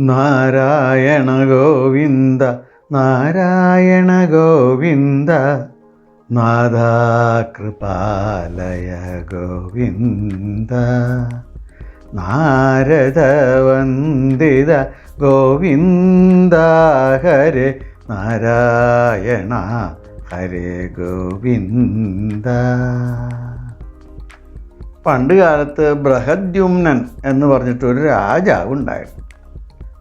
നാരായണ ഗോവിന്ദ നാരായണ ഗോവിന്ദ നാഥാ കൃപാലയ ഗോവിന്ദ നാരദ വന്ദിത ഗോവിന്ദ ഹരേ നാരായണ ഹരേ ഗോവിന്ദ. പണ്ട് കാലത്ത് ബൃഹദ്യുമ്നൻ എന്ന് പറഞ്ഞിട്ടൊരു രാജാവുണ്ടായിരുന്നു.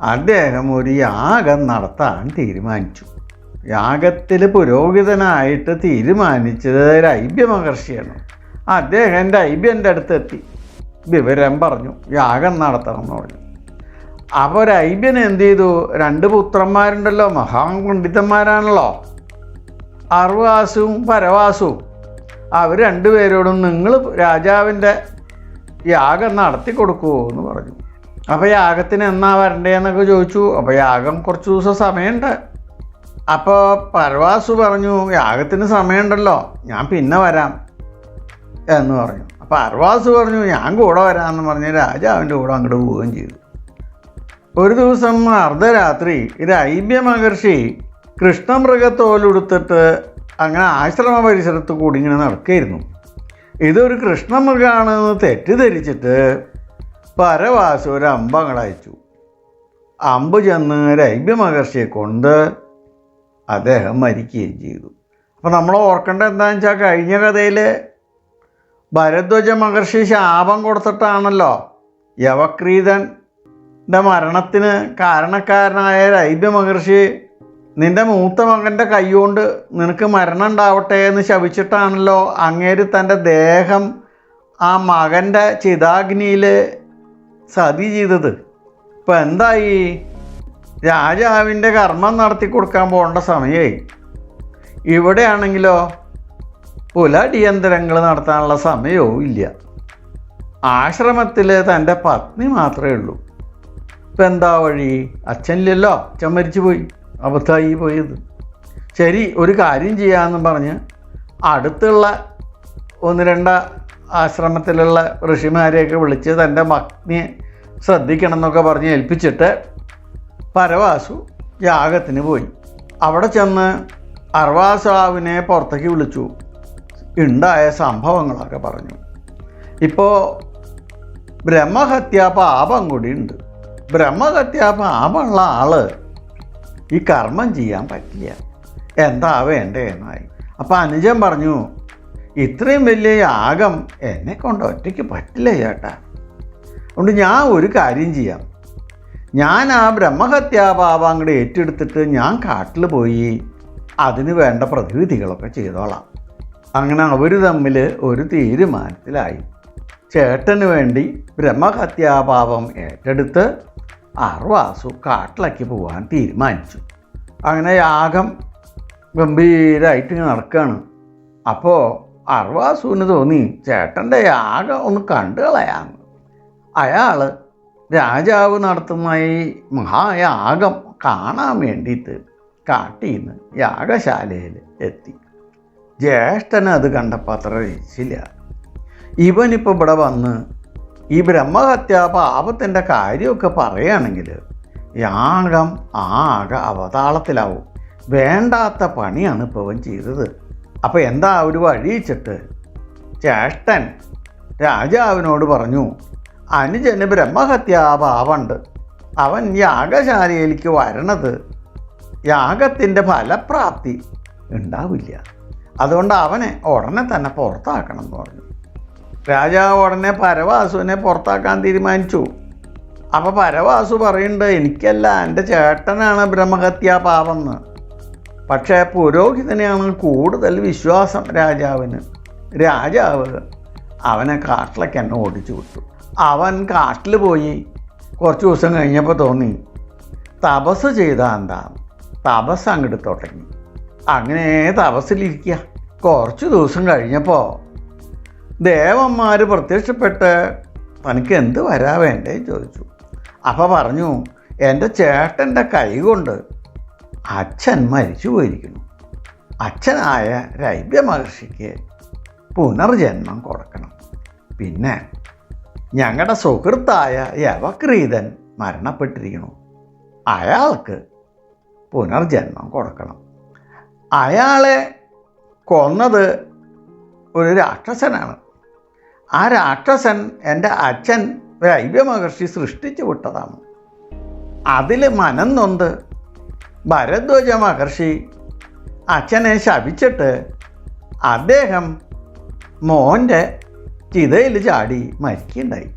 അദ്ദേഹം ഒരു യാഗം നടത്താൻ തീരുമാനിച്ചു. യാഗത്തിൽ പുരോഹിതനായിട്ട് തീരുമാനിച്ചത് രൈബ്യ മഹർഷിയാണ്. അദ്ദേഹം രൈബ്യന്റെ അടുത്തെത്തി. വിവരം പറഞ്ഞു യാഗം നടത്തണം എന്ന് പറഞ്ഞു. അപ്പോൾ രൈബ്യൻ എന്ത് ചെയ്തു? രണ്ട് പുത്രന്മാരുണ്ടല്ലോ മഹാപണ്ഡിതന്മാരാണല്ലോ അർവാസുവും പരവാസുവും അവർ രണ്ടുപേരോടും നിങ്ങൾ രാജാവിന്റെ യാഗം നടത്തി കൊടുക്കുമോ എന്ന് പറഞ്ഞു. അപ്പോൾ യാഗത്തിന് എന്നാ വരണ്ടേന്നൊക്കെ ചോദിച്ചു. അപ്പോൾ യാഗം കുറച്ച് ദിവസം സമയമുണ്ട് അപ്പോൾ പരവാസു പറഞ്ഞു യാഗത്തിന് സമയമുണ്ടല്ലോ ഞാൻ പിന്നെ വരാം. എന്ന് പറഞ്ഞു. അപ്പോൾ അർവാസ് പറഞ്ഞു ഞാൻ കൂടെ വരാമെന്ന് പറഞ്ഞ് രാജാവിന്റെ കൂടെ അങ്ങോട്ട് പോവുകയും ചെയ്തു. ഒരു ദിവസം അർദ്ധരാത്രി രൈബ്യ മഹർഷി കൃഷ്ണമൃഗത്തോലുടുത്തിട്ട് അങ്ങനെ ആശ്രമ പരിസരത്ത് കൂടി ഇങ്ങനെ നടക്കുകയായിരുന്നു ഇതൊരു കൃഷ്ണമൃഗമാണെന്ന് തെറ്റിദ്ധരിച്ചിട്ട് പരവാസു ഒരു അമ്പ് ചെന്ന് രൈബ്യ മഹർഷിയെ കൊണ്ട് അദ്ദേഹം മരിക്കുകയും ചെയ്തു. അപ്പോൾ നമ്മൾ ഓർക്കേണ്ടത് എന്താണെന്ന് വെച്ചാൽ കഴിഞ്ഞ കഥയിൽ ഭരദ്വജ മഹർഷി ശാപം കൊടുത്തിട്ടാണല്ലോ യവക്രീതന്റെ മരണത്തിന് കാരണക്കാരനായ രൈബ്യ മഹർഷി നിന്റെ മൂത്ത മകന്റെ കൈകൊണ്ട് നിനക്ക് മരണം ഉണ്ടാവട്ടെ എന്ന് ശവിച്ചിട്ടാണല്ലോ അങ്ങേര് തന്റെ ദേഹം ആ മകന്റെ ചിതാഗ്നിയിൽ സതി ചെയ്തത്. ഇപ്പം എന്തായി? രാജാവിന്റെ കർമ്മം നടത്തി കൊടുക്കാൻ പോകേണ്ട സമയമായി ഇവിടെയാണെങ്കിലോ പുലടിയന്തരങ്ങൾ നടത്താനുള്ള സമയവും ഇല്ല. ആശ്രമത്തിൽ തന്റെ പത്നി മാത്രമേ ഉള്ളൂ. ഇപ്പം എന്താ വഴി? അച്ഛനില്ലല്ലോ. അച്ഛൻ മരിച്ചു പോയി അബദ്ധമായി പോയത്. ശരി ഒരു കാര്യം ചെയ്യാമെന്നും പറഞ്ഞ് അടുത്തുള്ള ഒന്ന് രണ്ട് ആശ്രമത്തിലുള്ള ഋഷിമാരെയൊക്കെ വിളിച്ച് തന്റെ മഗ്നിയെ ശ്രദ്ധിക്കണം എന്നൊക്കെ പറഞ്ഞ് ഏൽപ്പിച്ചിട്ട് പരവാസു യാഗത്തിന് പോയി. അവിടെ ചെന്ന് അർവാസാവിനെ പുറത്തേക്ക് വിളിച്ചു. ഉണ്ടായ സംഭവങ്ങളൊക്കെ പറഞ്ഞു. ഇപ്പോൾ ബ്രഹ്മഹത്യാ പാപം കൂടി ഉണ്ട്. ബ്രഹ്മഹത്യാ പാപമുള്ള ആൾ ഈ കർമ്മം ചെയ്യാൻ പറ്റില്ല. എന്താ വേണ്ടേ എന്നായി അപ്പം അനുജൻ പറഞ്ഞു ഇത്രയും വലിയ യാഗം എന്നെ കൊണ്ട് ഒറ്റയ്ക്ക് പറ്റില്ല ചേട്ടാ. അതുകൊണ്ട് ഞാൻ ഒരു കാര്യം ചെയ്യാം. ഞാൻ ആ ബ്രഹ്മഹത്യാപാപം അങ്ങോട്ട് ഏറ്റെടുത്തിട്ട് ഞാൻ കാട്ടിൽ പോയി അതിന് വേണ്ട പ്രതിവിധികളൊക്കെ ചെയ്തോളാം. അങ്ങനെ അവർ തമ്മിൽ ഒരു തീരുമാനത്തിലായി. ചേട്ടന് വേണ്ടി ബ്രഹ്മഹത്യാഭാവം ഏറ്റെടുത്ത് അർവാസു കാട്ടിലേക്ക് പോകാൻ തീരുമാനിച്ചു. അങ്ങനെ യാഗം ഗംഭീരമായിട്ട് നടക്കുകയാണ് അപ്പോൾ അറുവാസുവിന് തോന്നി ചേട്ടന്റെ യാഗം ഒന്ന് കണ്ടു കളയാന്ന്. അയാൾ രാജാവ് നടത്തുന്ന ഈ മഹായാഗം കാണാൻ വേണ്ടിയിട്ട് കാട്ടിൽ നിന്ന് യാഗശാലയിൽ എത്തി. ജ്യേഷ്ഠന് അത് കണ്ടപ്പോൾ അത്ര രസിച്ചില്ല ഇവനിപ്പോൾ ഇവിടെ വന്ന് ഈ ബ്രഹ്മഹത്യ പാപത്തിന്റെ കാര്യമൊക്കെ പറയുകയാണെങ്കിൽ യാഗം ആകെ അവതാളത്തിലാവും. വേണ്ടാത്ത പണിയാണ് ഇപ്പോൾ അവൻ ചെയ്തത്. അപ്പോൾ എന്താ ഒരു വഴിയിച്ചിട്ട് ചേഷ്ടൻ രാജാവിനോട് പറഞ്ഞു അനുജന് ബ്രഹ്മഹത്യാ പാപമുണ്ട് അവൻ യാഗശാലയിലേക്ക് വരണത് യാഗത്തിന്റെ ഫലപ്രാപ്തി ഉണ്ടാവില്ല. അതുകൊണ്ട് അവനെ ഉടനെ തന്നെ പുറത്താക്കണം എന്ന് പറഞ്ഞു. രാജാവ് ഉടനെ പരവാസുവിനെ പുറത്താക്കാൻ തീരുമാനിച്ചു. അപ്പോൾ പരവാസു പറയുന്നുണ്ട് എനിക്കല്ല എന്റെ ചേട്ടനാണ് ബ്രഹ്മഹത്യാ പാപം എന്ന് പക്ഷേ പുരോഹിതനെയാണ് കൂടുതൽ വിശ്വാസം രാജാവിന്. രാജാവ് അവനെ കാട്ടിലേക്ക് എന്നെ ഓടിച്ചു വിട്ടു. അവൻ കാട്ടിൽ പോയി. കുറച്ച് ദിവസം കഴിഞ്ഞപ്പോൾ തോന്നി തപസ് ചെയ്താൽ എന്താ? തപസ് അങ്ങോട്ട് തുടങ്ങി. അങ്ങനെ തപസ്സിലിരിക്കുക കുറച്ച് ദിവസം കഴിഞ്ഞപ്പോൾ ദേവന്മാർ പ്രത്യക്ഷപ്പെട്ട് തനിക്ക് എന്ത് വരാ വേണ്ടേ? ചോദിച്ചു. അപ്പോൾ പറഞ്ഞു എന്റെ ചേട്ടന്റെ കൈ കൊണ്ട് അച്ഛൻ മരിച്ചു പോയിരിക്കുന്നു. അച്ഛനായ രൈബ്യ മഹർഷിക്ക് പുനർജന്മം കൊടുക്കണം. പിന്നെ ഞങ്ങളുടെ സുഹൃത്തായ യവക്രീതൻ മരണപ്പെട്ടിരിക്കുന്നു. അയാൾക്ക് പുനർജന്മം കൊടുക്കണം. അയാളെ കൊന്നത് ഒരു രാക്ഷസനാണ്. ആ രാക്ഷസൻ എന്റെ അച്ഛൻ രൈവ്യ മഹർഷി സൃഷ്ടിച്ചു വിട്ടതാണ്. അതിൽ മനം നൊന്ത് ഭരദ്വജ മഹർഷി അച്ഛനെ ശപിച്ചിട്ട് അദ്ദേഹം മോന്റെ ചിതയിൽ ചാടി മരിക്കുകയുണ്ടായി.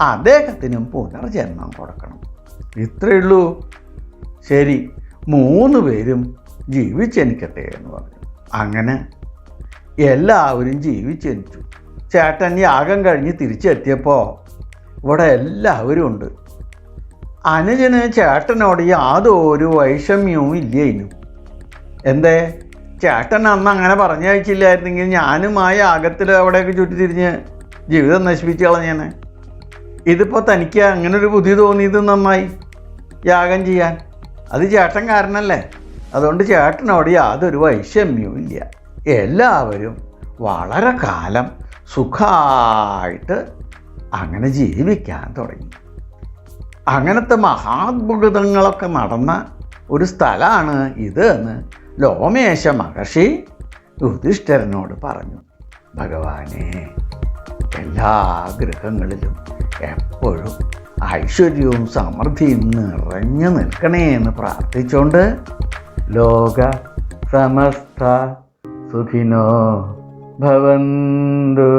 അദ്ദേഹത്തിനും പുനർജന്മം കൊടുക്കണം. ഇത്രയേ ഉള്ളൂ. ശരി മൂന്ന് പേരും ജീവിച്ചെനിക്കട്ടെ എന്ന് പറഞ്ഞു. അങ്ങനെ എല്ലാവരും ജീവിച്ചെനിച്ചു. ചേട്ടൻ യാഗം കഴിഞ്ഞ് തിരിച്ചെത്തിയപ്പോൾ ഇവിടെ എല്ലാവരും ഉണ്ട്. അനുജന് ചേട്ടനോട് യാതൊരു വൈഷമ്യവും ഇല്ലേനും. എന്തേ? ചേട്ടൻ അന്ന് അങ്ങനെ പറഞ്ഞു അയച്ചില്ലായിരുന്നെങ്കിൽ ഞാനും ആ യാഗത്തിൽ അവിടെയൊക്കെ ചുറ്റിത്തിരിഞ്ഞ് ജീവിതം നശിപ്പിച്ച് കളഞ്ഞേനെ. ഇതിപ്പോൾ തനിക്ക് അങ്ങനെ ഒരു ബുദ്ധി തോന്നിയത് നന്നായി യാഗം ചെയ്യാൻ. അത് ചേട്ടൻ കാരണല്ലേ? അതുകൊണ്ട് ചേട്ടനോട് യാതൊരു വൈഷമ്യവും ഇല്ല. എല്ലാവരും വളരെ കാലം സുഖമായിട്ട് അങ്ങനെ ജീവിക്കാൻ തുടങ്ങി. അങ്ങനത്തെ മഹാത്ഭുതങ്ങളൊക്കെ നടന്ന ഒരു സ്ഥലമാണ് ഇത് എന്ന് ലോമേശ മഹർഷി യുധിഷ്ഠിരനോട് പറഞ്ഞു ഭഗവാനെ എല്ലാ ഗൃഹങ്ങളിലും എപ്പോഴും ഐശ്വര്യവും സമൃദ്ധിയും നിറഞ്ഞു നിൽക്കണേ എന്ന് പ്രാർത്ഥിച്ചുകൊണ്ട് ലോക സമസ്ത സുഖിനോ ഭവന്തു.